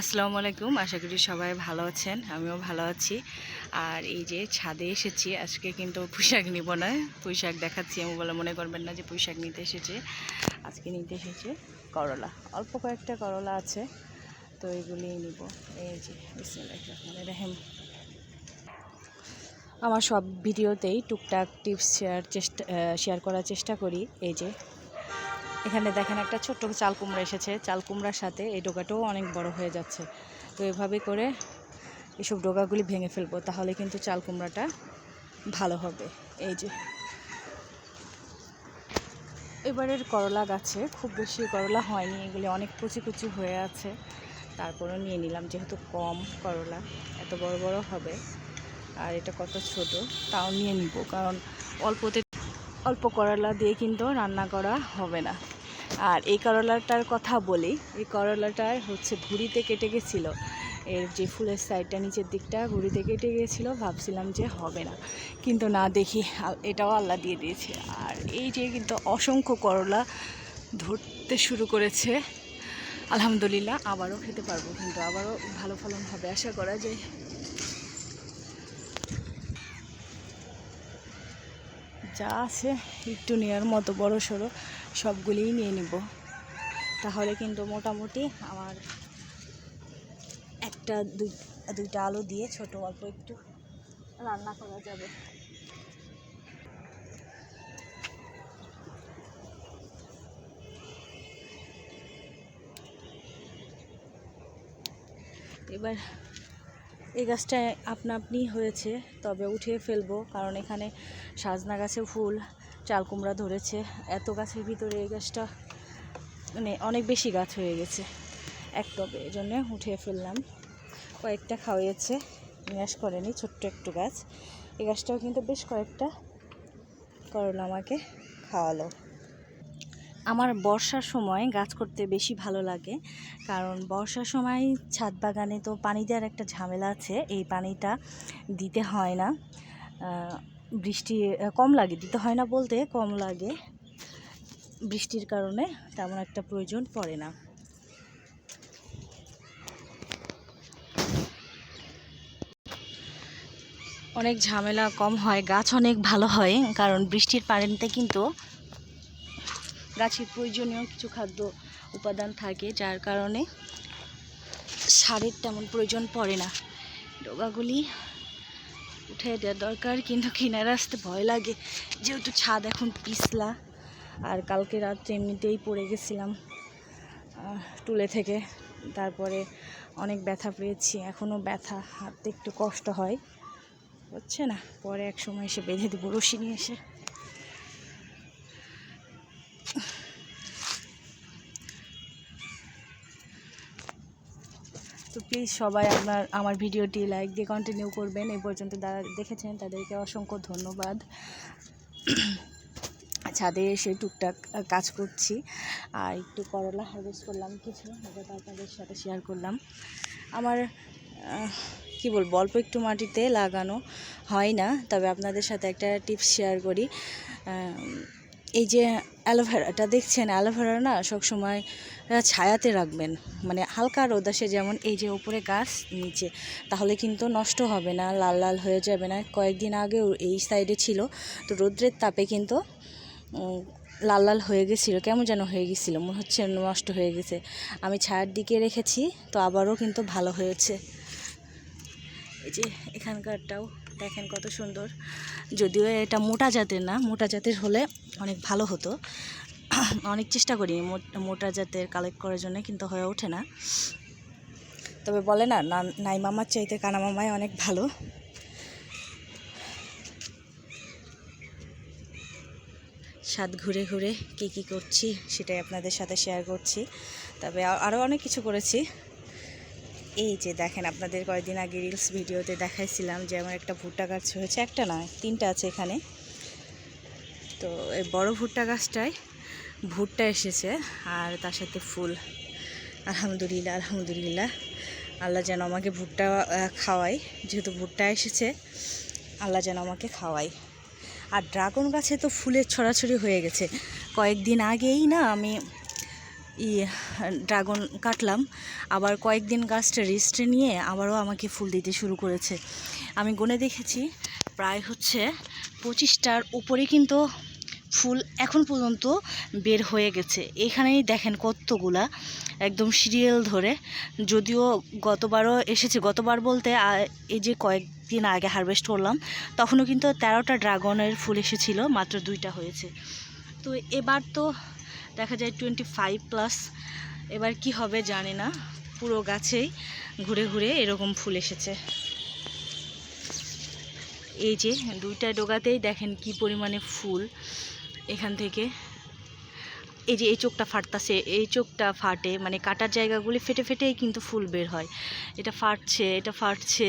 আসসালামু আলাইকুম। আশা করি সবাই ভালো আছেন, আমিও ভালো আছি। আর এই যে ছাদে এসেছি, আজকে কিন্তু পোশাক নিব না। পোশাক দেখাচ্ছি, আমি বলে মনে করবেন না যে পোশাক নিতে এসেছে। আজকে নিতে এসেছে করলা। অল্প কয়েকটা করলা আছে, তো এগুলিই নিব। এই যে বিসমিল্লাহির রহিম। আমার সব ভিডিওতেই টুকটাক টিপস শেয়ার চেষ্টা শেয়ার করার চেষ্টা করি। এই যে এখানে দেখেন একটা ছোট্ট চাল কুমড়া এসেছে। চাল কুমড়ার সাথে এই ডোকাটাও অনেক বড় হয়ে যাচ্ছে। তো এভাবে করে এসব ডোকাগুলি ভেঙে ফেলব, তাহলে কিন্তু চাল কুমড়াটা ভালো হবে। এই যে। এবারের করলা গাছে খুব বেশি করলা হয়নি, এগুলি অনেক কুচি কুচি হয়ে আছে। তারপরেও নিয়ে নিলাম, যেহেতু কম করলা, এত বড় বড় হবে। আর এটা কত ছোট, তাও নিয়ে নিব, কারণ অল্পতে, অল্প করলা দিয়ে কিন্তু রান্না করা হবে না। আর এই করলাটার কথা বলি, এই করলাটার হচ্ছে ভুড়িতে কেটে গেছিল। এর যে ফুলের সাইডটা নিচের দিকটা ভুড়িতে কেটে গিয়েছিল ভাবছিলাম যে হবে না। কিন্তু না দেখি এটাও আল্লাহ দিয়ে দিয়েছে। আর এই যে কিন্তু অসংখ্য করলা ধরতে শুরু করেছে, আলহামদুলিল্লাহ আবারও খেতে পারব। কিন্তু আবারও ভালো ফলন হবে। আশা করা যায়। যা আছে, একটু নেওয়ার মতো বড় সড়ো সবগুলিই নিয়ে নিব। তাহলে কিন্তু মোটামুটি আমার একটা, দুই, দুইটা আলু দিয়ে ছোট অল্প একটু রান্না করা যাবে। এবার এই গাছটা আপনা আপনি হয়েছে, তবে উঠিয়ে ফেলব, কারণ এখানে সাজনা গাছে ফুল চাল কুমড়া ধরেছে। এত গাছের ভিতরে এই গাছটা মানে অনেক বেশি গাছ হয়ে গেছে। এক টবে এই জন্যে উঠিয়ে ফেললাম। কয়েকটা খাওয়িয়েছে, নিরাশ করেনি, ছোট্ট একটু গাছ। এই গাছটাও কিন্তু বেশ কয়েকটা করলা আমাকে খাওয়ালো। আমার বর্ষার সময় গাছ করতে বেশি ভালো লাগে, কারণ বর্ষার সময় ছাদ বাগানে তো পানি দেওয়ার একটা ঝামেলা আছে। এই পানিটা দিতে হয় না। বৃষ্টি কম লাগে, দিতে হয় না বলতে কম লাগে। বৃষ্টির কারণে তেমন একটা প্রয়োজন পড়ে না। অনেক ঝামেলা কম হয়, গাছ অনেক ভালো হয়, কারণ বৃষ্টির পানিতে কিন্তু গাছের প্রয়োজনীয় কিছু খাদ্য উপাদান থাকে, যার কারণে সারের তেমন প্রয়োজন পড়ে না। ডোগাগুলি উঠে দেওয়া দরকার, কিন্তু কিনারে আসতে ভয় লাগে। যেহেতু ছাদ এখন পিছলা, আর কালকে রাত এমনিতেই পড়ে গেছিলাম টুলে থেকে। তারপরে অনেক ব্যথা পেয়েছি এখনও ব্যথা হাতে একটু কষ্ট হয়। হচ্ছে না, পরে এক সময় এসে বেঁধে দেবো, রশি নিয়ে এসে। তো প্লিজ সবাই আপনার, আমার ভিডিওটি লাইক দিয়ে কন্টিনিউ করবেন। এই পর্যন্ত যারা দেখেছেন তাদেরকে অসংখ্য ধন্যবাদ। ছাদে এসে টুকটাক কাজ করছি। আর একটু করলা হারভেস্ট করলাম, কিছু আপনাদের সাথে শেয়ার করলাম। আমার কি বলব, অল্প একটু মাটিতে লাগানো হয় না, তবে আপনাদের সাথে একটা টিপস শেয়ার করি। এই যে অ্যালোভেরাটা, দেখছেন? অ্যালোভেরা না সবসময় ছায়াতে রাখবেন। মানে হালকা রোদাসে যেমন এই যে উপরে গাছ, নিচে। তাহলে কিন্তু নষ্ট হবে না, লাল লাল হয়ে যাবে না। কয়েকদিন আগেও এই সাইডে ছিল, তো রোদ্রের তাপে কিন্তু লাল লাল হয়ে গেছিল। কেমন যেন হয়ে গেছিল, মনে হচ্ছে নষ্ট হয়ে গেছে। আমি ছায়ার দিকে রেখেছি, তো আবারও কিন্তু ভালো হয়েছে। এই যে এখানকারটাও। দেখেন কত সুন্দর। যদিও এটা মোটা জাতের না, মোটা জাতের হলে অনেক ভালো হতো। অনেক চেষ্টা করি মোটা জাতের কালেক্ট করার জন্য, কিন্তু হয়ে ওঠে না। তবে বলে না নাই মামার চাইতে কানা মামাই অনেক ভালো। স্বাদ ঘুরে ঘুরে কী কী করছি, সেটাই আপনাদের সাথে শেয়ার করছি। তবে আরও অনেক কিছু করেছি। এই যে দেখেন, আপনাদের কয়েকদিন আগে রিলস ভিডিওতে দেখাইছিলাম যে আমার একটা ভুট্টা গাছ হয়েছে। একটা নয়, তিনটা আছে এখানে। তো এই বড় ভুট্টা গাছটায় ভুট্টা এসেছে আর তার সাথে ফুল। আলহামদুলিল্লাহ আলহামদুলিল্লাহ। আল্লাহ যেন আমাকে ভুট্টা খাওয়াই যেহেতু ভুট্টা এসেছে, আল্লাহ যেন আমাকে খাওয়াই আর ড্রাগন গাছে তো ফুলের ছড়াছড়ি হয়ে গেছে। কয়েকদিন আগেই না আমি ই, ড্রাগন কাটলাম। আবার কয়েকদিন গাছটা রেস্টে নিয়ে আবারও আমাকে ফুল দিতে শুরু করেছে। আমি গুনে দেখেছি, প্রায় হচ্ছে পঁচিশটার উপরে কিন্তু ফুল এখন পর্যন্ত বের হয়ে গেছে। এখানেই দেখেন কতগুলা, একদম সিরিয়াল ধরে। যদিও গতবারও এসেছে, গতবার বলতে এই যে কয়েকদিন আগে হারভেস্ট করলাম, তখনও কিন্তু তেরোটা ড্রাগনের ফুল এসেছিল, মাত্র দুইটা হয়েছে। তো এবার তো দেখা যায় টোয়েন্টি ফাইভ প্লাস এবার কি হবে জানি না। পুরো গাছেই ঘুরে ঘুরে এরকম ফুল এসেছে। এই যে দুইটা ডোগাতেই দেখেন কি পরিমাণে ফুল এখান থেকে। এই যে এই চোখটা ফাটতাছে, এই চোখটা ফাটে মানে কাটার জায়গাগুলি ফেটে ফেটেই কিন্তু ফুল বের হয়। এটা ফাটছে এটা ফাটছে,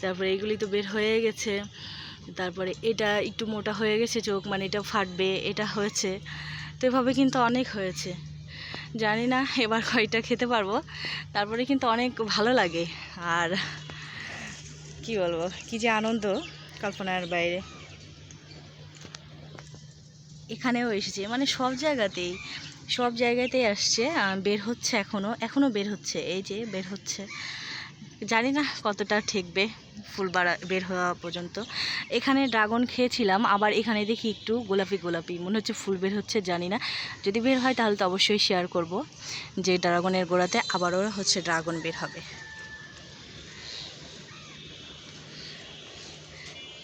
তারপরে এগুলি তো বের হয়ে গেছে। তারপরে এটা একটু মোটা হয়ে গেছে চোখ মানে এটা ফাটবে, এটা হয়েছে। তো এভাবে কিন্তু অনেক হয়েছে। জানি না এবার কয়টা খেতে পারব। তারপরে কিন্তু অনেক ভালো লাগে। আর কি বলব, কি যে আনন্দ কল্পনার বাইরে। এখানেও এসেছে মানে সব জায়গাতেই সব জায়গাতেই আসছে বের হচ্ছে এখনও এখনও বের হচ্ছে, এই যে বের হচ্ছে। জানি না কতটা ঠেকবে ফুল বের হওয়া পর্যন্ত। এখানে ড্রাগন খেয়েছিলাম, আবার এখানে দেখি একটু গোলাপি গোলাপি, মনে হচ্ছে ফুল বের হচ্ছে, জানি না। যদি বের হয় তাহলে তো অবশ্যই শেয়ার করব যে ড্রাগনের গোড়াতে আবারও হচ্ছে ড্রাগন বের হবে।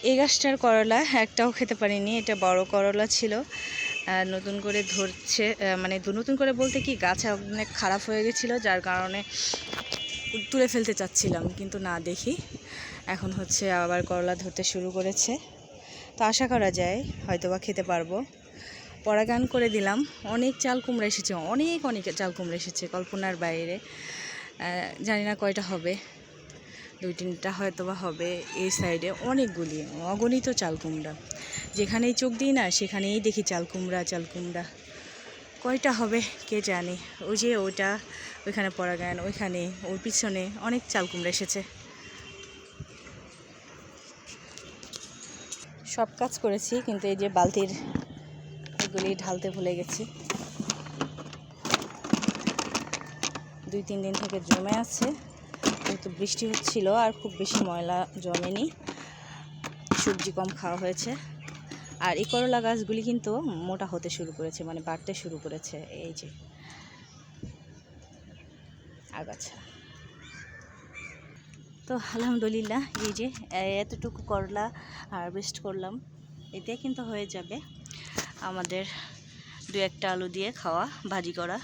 এই গাছটার করলা একটাও খেতে পারিনি, এটা বড় করলা ছিল। নতুন করে ধরছে মানে নতুন করে বলতে কি, গাছ অনেক খারাপ হয়ে গেছিল, যার কারণে তুলে ফেলতে চাচ্ছিলাম, কিন্তু না দেখি। এখন হচ্ছে আবার করলা ধরতে শুরু করেছে। তো আশা করা যায় হয়তো বা খেতে পারব। পরাগান করে দিলাম। অনেক চাল কুমড়া এসেছে, অনেক অনেক চাল কুমড়া এসেছে কল্পনার বাইরে। জানি না কয়টা হবে। দুই তিনটা হয়তো বা হবে এই সাইডে। অনেকগুলি অগণিত চাল কুমড়া। যেখানেই চোখ দিই না, সেখানেই দেখি চাল কুমড়া চাল কুমড়া। কয়টা হবে কে জানে? ওই যে ওইটা ওইখানে পরাগান ওইখানে, ওর পিছনে অনেক চাল কুমড়া এসেছে। সব কাজ করেছি, কিন্তু এই যে বালতির এগুলি ঢালতে ভুলে গেছি। দুই, তিন দিন থেকে জমে আছে কিন্তু বৃষ্টি হচ্ছিল, আর খুব বেশি ময়লা জমেনি। সবজি কম খাওয়া হয়েছে। আর এই করলা গাছগুলি কিন্তু মোটা হতে শুরু করেছে মানে বাড়তে শুরু করেছে, এই যে। আগাছা। তো আলহামদুলিল্লাহ, এই যে, এতটুকু করলা হারভেস্ট করলাম, এতে কিন্তু হয়ে যাবে আমাদের দু একটা আলু দিয়ে খাওয়া, ভাজি করা।